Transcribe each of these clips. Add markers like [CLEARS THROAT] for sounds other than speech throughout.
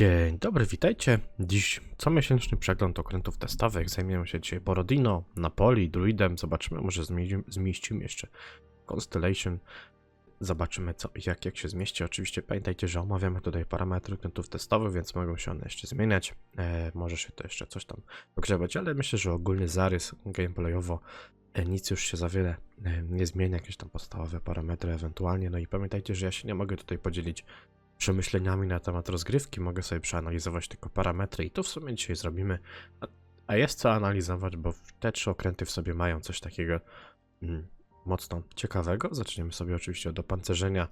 Dzień dobry, witajcie. Dziś comiesięczny przegląd okrętów testowych. Zajmiemy się dzisiaj Borodino, Napoli, Druidem. Zobaczymy, może zmieścimy, jeszcze Constellation. Zobaczymy co i jak, jak się zmieści. Oczywiście pamiętajcie, że omawiamy tutaj parametry okrętów testowych, więc mogą się one jeszcze zmieniać. E, może się to jeszcze coś tam pogrzebać, ale myślę, że ogólny zarys gameplayowo e, nic już się za wiele e, nie zmienia. Jakieś tam podstawowe parametry ewentualnie. No i pamiętajcie, że ja się nie mogę tutaj podzielić przemyśleniami na temat rozgrywki, mogę sobie przeanalizować tylko parametry i to w sumie dzisiaj zrobimy. A, a jest co analizować, bo te trzy okręty w sobie mają coś takiego mm, mocno ciekawego. Zaczniemy sobie oczywiście od opancerzenia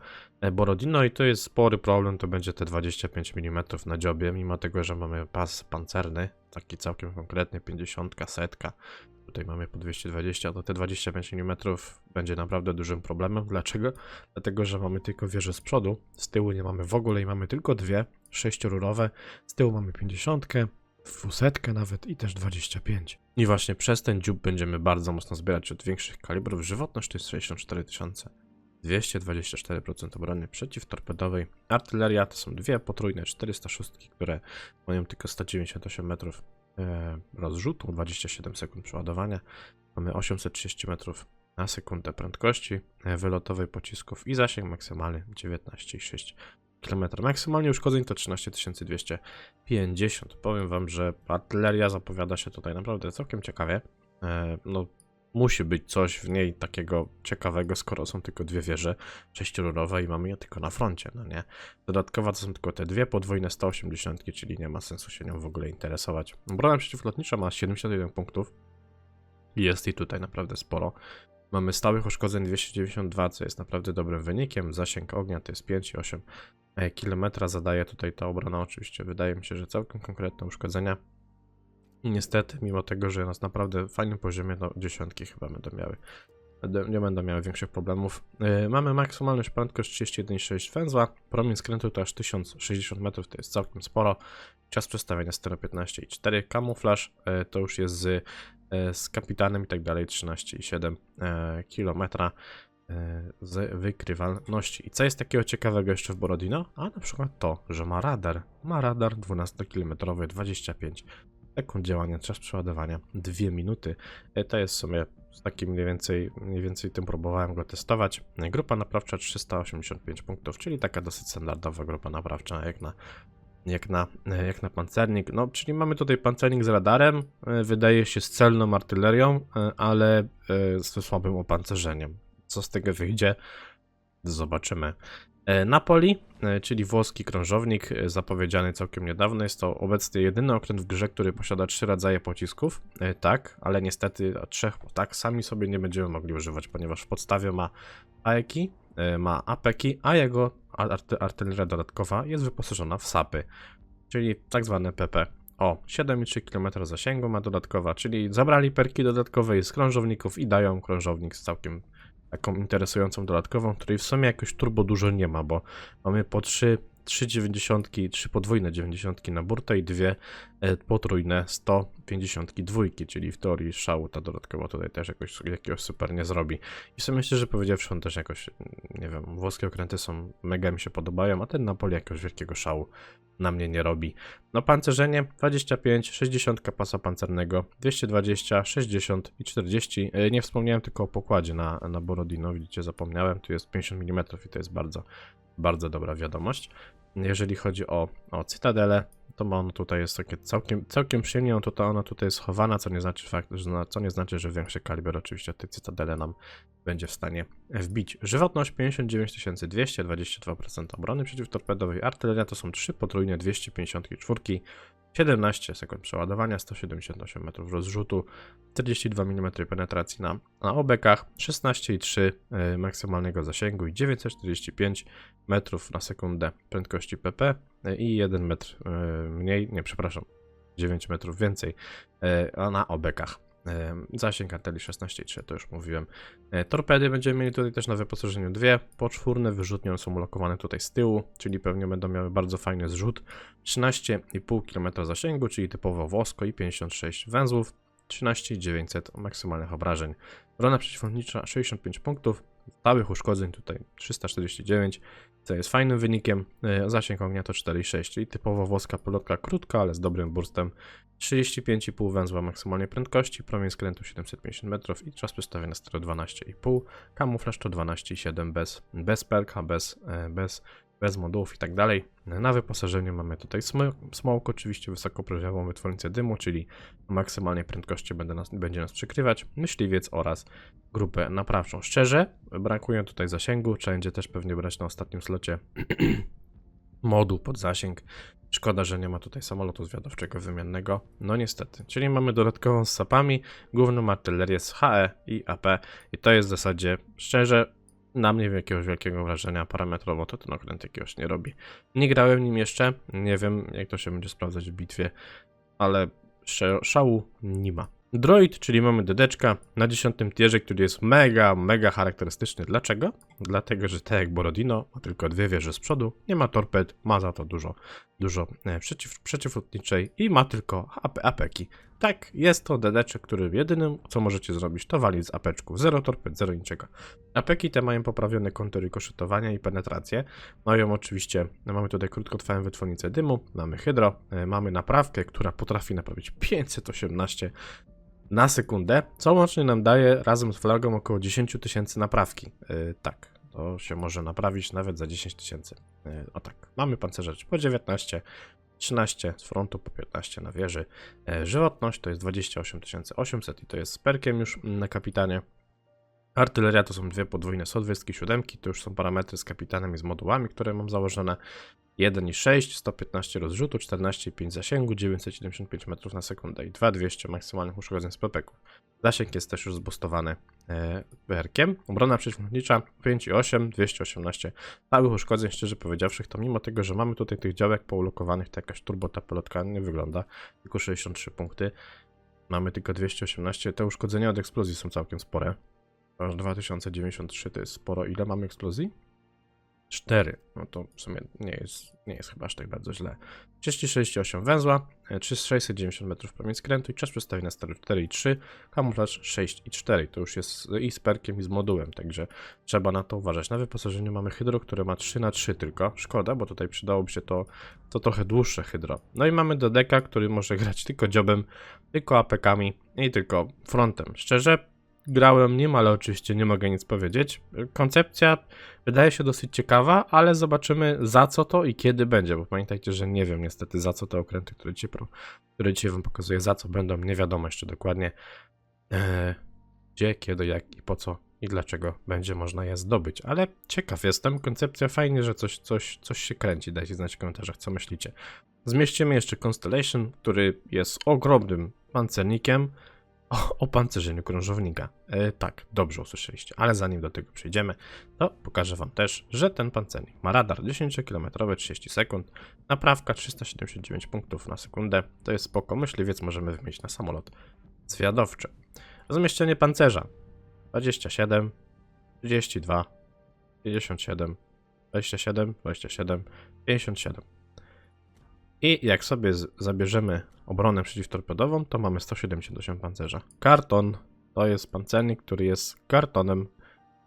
Borodino i to jest spory problem, to będzie te 25 mm na dziobie, mimo tego, że mamy pas pancerny, taki całkiem konkretny, 50, setka, tutaj mamy po 220, to te 25 mm będzie naprawdę dużym problemem. Dlaczego? Dlatego, że mamy tylko wieżę z przodu, z tyłu nie mamy w ogóle i mamy tylko dwie, sześciorurowe, z tyłu mamy 50, dwusetkę nawet i też 25. I właśnie przez ten dziób będziemy bardzo mocno zbierać od większych kalibrów. Żywotność to jest 64 tysiące. 224% obrony przeciwtorpedowej. Artyleria to są dwie potrójne 406, które mają tylko 198 metrów e, rozrzutu, 27 sekund przeładowania. Mamy 830 metrów na sekundę prędkości e, wylotowej pocisków i zasięg maksymalny 19,6 km. Maksymalnie uszkodzeń to 13250. Powiem wam, że artyleria zapowiada się tutaj naprawdę całkiem ciekawie. E, no, musi być coś w niej takiego ciekawego, skoro są tylko dwie wieże sześciorurowe i mamy je tylko na froncie, no nie? Dodatkowo to są tylko te dwie podwójne 180, czyli nie ma sensu się nią w ogóle interesować. Obrona przeciwlotnicza ma 71 punktów. i Jest jej tutaj naprawdę sporo. Mamy stałych uszkodzeń 292, co jest naprawdę dobrym wynikiem. Zasięg ognia to jest 5,8 km. Zadaje tutaj ta obrona oczywiście. Wydaje mi się, że całkiem konkretne uszkodzenia. I niestety, mimo tego, że nas naprawdę fajnym poziomie, no dziesiątki chyba będą miały. Nie będą miały większych problemów. Yy, mamy maksymalną prędkość 31,6 węzła. Promień skrętu to aż 1060 metrów, to jest całkiem sporo. Czas przestawienia 115,4. Kamuflaż yy, to już jest z, z kapitanem i tak dalej 13,7 km z wykrywalności. I co jest takiego ciekawego jeszcze w Borodino? A na przykład to, że ma radar. Ma radar 12-kilometrowy, 25 sekund działania, czas przeładowania 2 minuty. E, To jest w sumie z takim mniej więcej, mniej więcej tym próbowałem go testować. E, Grupa naprawcza 385 punktów, czyli taka dosyć standardowa grupa naprawcza jak na jak na, e, jak na pancernik. No, czyli mamy tutaj pancernik z radarem, e, wydaje się z celną artylerią, e, ale ze słabym opancerzeniem. Co z tego wyjdzie? Zobaczymy. Napoli, czyli włoski krążownik, zapowiedziany całkiem niedawno. Jest to obecnie jedyny okręt w grze, który posiada trzy rodzaje pocisków. Tak, ale niestety trzech tak sami sobie nie będziemy mogli używać, ponieważ w podstawie ma AEKi, ma APEKi, a jego arty artyleria dodatkowa jest wyposażona w SAPy, czyli tak zwane PP. O, 7,3 km zasięgu ma dodatkowa, czyli zabrali perki dodatkowe z krążowników i dają krążownik z całkiem taką interesującą dodatkową, której w sumie jakoś turbo dużo nie ma, bo mamy po 3, 3 90, 3 podwójne 90 na burtę i dwie e, potrójne 152, czyli w teorii szału ta dodatkowa tutaj też jakoś, jakiegoś super nie zrobi. I w sumie szczerze powiedziawszy, on też jakoś, nie wiem, włoskie okręty są, mega mi się podobają, a ten Napoli jakiegoś wielkiego szału na mnie nie robi. No pancerzenie 25, 60 pasa pancernego, 220, 60 i 40. E, Nie wspomniałem tylko o pokładzie na, na Borodino, widzicie, zapomniałem, tu jest 50 mm i to jest bardzo, bardzo dobra wiadomość. Jeżeli chodzi o, o Cytadelę, to ma ono tutaj jest takie całkiem, całkiem przyjemnie, no to ona tutaj jest chowana, co nie znaczy fakt, że, co nie znaczy, że większy kaliber oczywiście tej Cytadele nam będzie w stanie wbić. Żywotność 59 200, 22% obrony przeciwtorpedowej, artyleria to są 3 potrójne 254, 17 sekund przeładowania, 178 metrów rozrzutu, 42 mm penetracji na, na obekach, 16,3 y, maksymalnego zasięgu i 945 metrów na sekundę prędkości PP y, i 1 metr y, mniej, nie przepraszam, 9 metrów więcej na obekach. Zasięg artylerii 16,3, to już mówiłem. Y, Torpedy będziemy mieli tutaj też na wyposażeniu dwie, poczwórne wyrzutnie są ulokowane tutaj z tyłu, czyli pewnie będą miały bardzo fajny zrzut. 13,5 km zasięgu, czyli typowo włosko i 56 węzłów, 13900 maksymalnych obrażeń. Brona przeciwlotnicza 65 punktów, stałych uszkodzeń tutaj 349, co jest fajnym wynikiem. E, Zasięg ognia to 4,6, czyli typowo włoska pelotka krótka, ale z dobrym burstem. 35,5 węzła maksymalnej prędkości, promień skrętu 750 metrów i czas przestawienia stereo 12,5. Kamuflaż to 12,7 bez, bez perka, bez, e, bez, bez modułów i tak dalej. Na wyposażeniu mamy tutaj smoke, oczywiście wysokoprofiową wytwórnicę dymu, czyli o maksymalnej prędkości będę nas, będzie nas przykrywać, myśliwiec oraz grupę naprawczą. Szczerze, brakuje tutaj zasięgu, trzeba będzie też pewnie brać na ostatnim slocie [CLEARS THROAT] moduł pod zasięg. Szkoda, że nie ma tutaj samolotu zwiadowczego wymiennego. No niestety. Czyli mamy dodatkową z sapami, główną artylerię z HE i AP i to jest w zasadzie, szczerze, na mnie jakiegoś wielkiego wrażenia parametrowo to ten okręt jakiegoś nie robi. Nie grałem nim jeszcze, nie wiem jak to się będzie sprawdzać w bitwie, ale szału nie ma. Droid, czyli mamy dedeczka na 10 tierze, który jest mega, mega charakterystyczny. Dlaczego? Dlatego, że tak jak Borodino ma tylko dwie wieże z przodu, nie ma torped, ma za to dużo, dużo e, przeciw, przeciwlotniczej i ma tylko AP, apeki. Tak, jest to dedeczek, który jedynym, co możecie zrobić, to walić z apeczków. Zero torped, zero niczego. Apeki te mają poprawione kąty rykoszytowania i penetrację. Mają oczywiście, no mamy tutaj krótkotrwałą wytwórnicę dymu, mamy hydro, e, mamy naprawkę, która potrafi naprawić 518 na sekundę, co łącznie nam daje razem z flagą około 10 tysięcy naprawki. Yy, tak, to się może naprawić nawet za 10 tysięcy. O tak, mamy pancerzacz po 19, 13 z frontu, po 15 na wieży. Yy, żywotność to jest 28 800 i to jest z perkiem już na kapitanie. Artyleria to są dwie podwójne sodwystki, siódemki, to już są parametry z kapitanem i z modułami, które mam założone. 1,6, 115 rozrzutu, 14,5 zasięgu, 975 metrów na sekundę i 2,200 maksymalnych uszkodzeń z pepeków. Zasięg jest też już zbustowany e, PR-kiem. Obrona przeciwlotnicza 5,8, 218 stałych uszkodzeń, szczerze powiedziawszy, to mimo tego, że mamy tutaj tych działek poulokowanych, to jakaś turbo ta pelotka nie wygląda, tylko 63 punkty. Mamy tylko 218, te uszkodzenia od eksplozji są całkiem spore. Aż 2093 to jest sporo. Ile mamy eksplozji? 4. No to w sumie nie jest, nie jest chyba aż tak bardzo źle. 36,8 węzła, e, 690 metrów promień skrętu i czas przestawienia steru 4,3, kamuflaż 6,4. To już jest i z perkiem i z modułem, także trzeba na to uważać. Na wyposażeniu mamy hydro, które ma 3 na 3 tylko. Szkoda, bo tutaj przydałoby się to, to trochę dłuższe hydro. No i mamy dodeka, który może [LAUGHS] grać tylko dziobem, tylko apekami i tylko frontem. Szczerze, grałem nim, ale oczywiście nie mogę nic powiedzieć. Koncepcja wydaje się dosyć ciekawa, ale zobaczymy za co to i kiedy będzie, bo pamiętajcie, że nie wiem niestety za co te okręty, które dzisiaj, które dzisiaj wam pokazuję, za co będą, nie wiadomo jeszcze dokładnie e, gdzie, kiedy, jak i po co i dlaczego będzie można je zdobyć, ale ciekaw jestem, koncepcja fajnie, że coś, coś, coś się kręci, dajcie znać w komentarzach, co myślicie. Zmieścimy jeszcze Constellation, który jest ogromnym pancernikiem, o opancerzeniu krążownika. E, tak, dobrze usłyszeliście, ale zanim do tego przejdziemy, to pokażę Wam też, że ten pancernik ma radar 10-km 30 sekund, naprawka 379 punktów na sekundę, to jest spoko, myśliwiec możemy wymienić na samolot zwiadowczy. Zmieszczenie pancerza 27, 32, 57, 27, 27, 57. I jak sobie zabierzemy obronę przeciwtorpedową, to mamy 178 pancerza. Karton to jest pancernik, który jest kartonem.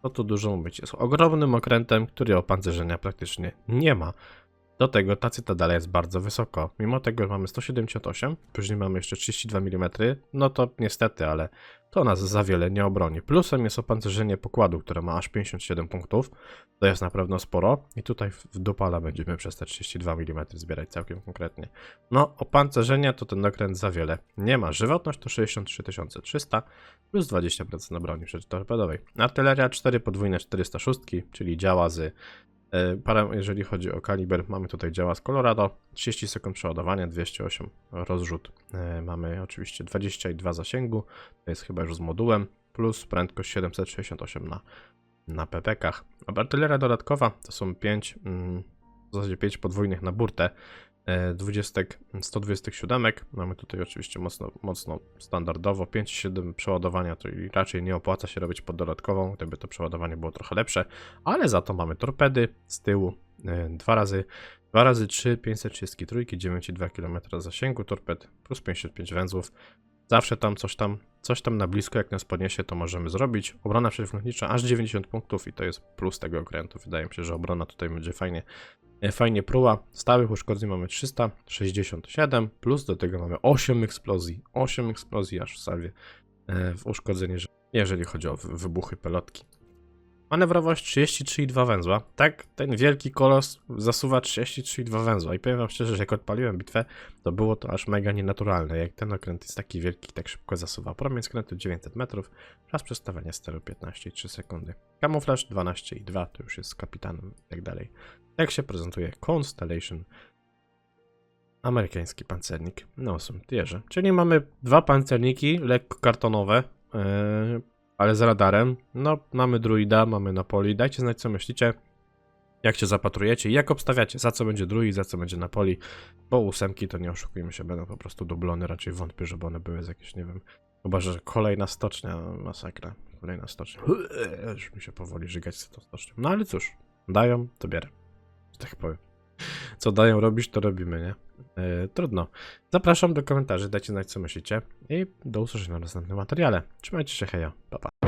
Co tu dużo mówić? Jest ogromnym okrętem, który opancerzenia praktycznie nie ma. Do tego ta cytadela jest bardzo wysoko. Mimo tego, że mamy 178, później mamy jeszcze 32 mm, no to niestety, ale to nas za wiele nie obroni. Plusem jest opancerzenie pokładu, które ma aż 57 punktów. To jest na pewno sporo. I tutaj w dupala będziemy przez te 32 mm zbierać całkiem konkretnie. No, opancerzenia to ten okręt za wiele nie ma. Żywotność to 63 300 plus 20% na broni przeciwtorpedowej. Artyleria 4 podwójne 406, czyli działa z Parę, jeżeli chodzi o kaliber, mamy tutaj działa z Colorado, 30 sekund przeładowania, 208 rozrzut. E, Mamy oczywiście 22 zasięgu, to jest chyba już z modułem, plus prędkość 768 na, na PPK. Artyleria dodatkowa to są 5, mm, w zasadzie 5 podwójnych na burtę, e, 20, 127. Mamy tutaj oczywiście mocno, mocno standardowo 5,7 przeładowania, to i raczej nie opłaca się robić pod dodatkową, gdyby to przeładowanie było trochę lepsze, ale za to mamy torpedy z tyłu, e, dwa razy 2 razy 3, 533, 9,2 km zasięgu torped, plus 55 węzłów, Zawsze tam coś tam, coś tam na blisko, jak nas podniesie, to możemy zrobić. Obrona przeciwlotnicza aż 90 punktów i to jest plus tego okrętu. Wydaje mi się, że obrona tutaj będzie fajnie, e, fajnie pruła. Stałych uszkodzeń mamy 367, plus do tego mamy 8 eksplozji. 8 eksplozji aż w salwie e, w uszkodzenie, że- jeżeli chodzi o wy- wybuchy pelotki. Manewrowość 33,2 węzła. Tak, ten wielki kolos zasuwa 33,2 węzła. I powiem wam szczerze, że jak odpaliłem bitwę, to było to aż mega nienaturalne. Jak ten okręt jest taki wielki tak szybko zasuwa. Promień skrętu 900 metrów, czas przestawiania steru 15,3 sekundy. Kamuflaż 12,2 to już jest z kapitanem i tak dalej. Jak się prezentuje Constellation amerykański pancernik na 8 tierze. Czyli mamy dwa pancerniki lekko kartonowe, yy, ale z radarem. No, mamy druida, mamy Napoli. Dajcie znać, co myślicie. Jak się zapatrujecie i jak obstawiacie, za co będzie druid, za co będzie Napoli. Bo ósemki to nie oszukujmy się, będą po prostu dublony. Raczej wątpię, żeby one były z jakieś, nie wiem. Chyba, że kolejna stocznia, masakra. Kolejna stocznia. Już mi się powoli żygać z tą stocznią. No ale cóż, dają, to bierę. Tak powiem. Co dają robić, to robimy, nie? Yy, trudno. Zapraszam do komentarzy, dajcie znać, co myślicie. I do usłyszenia w następnym materiale. Trzymajcie się, heja, pa pa.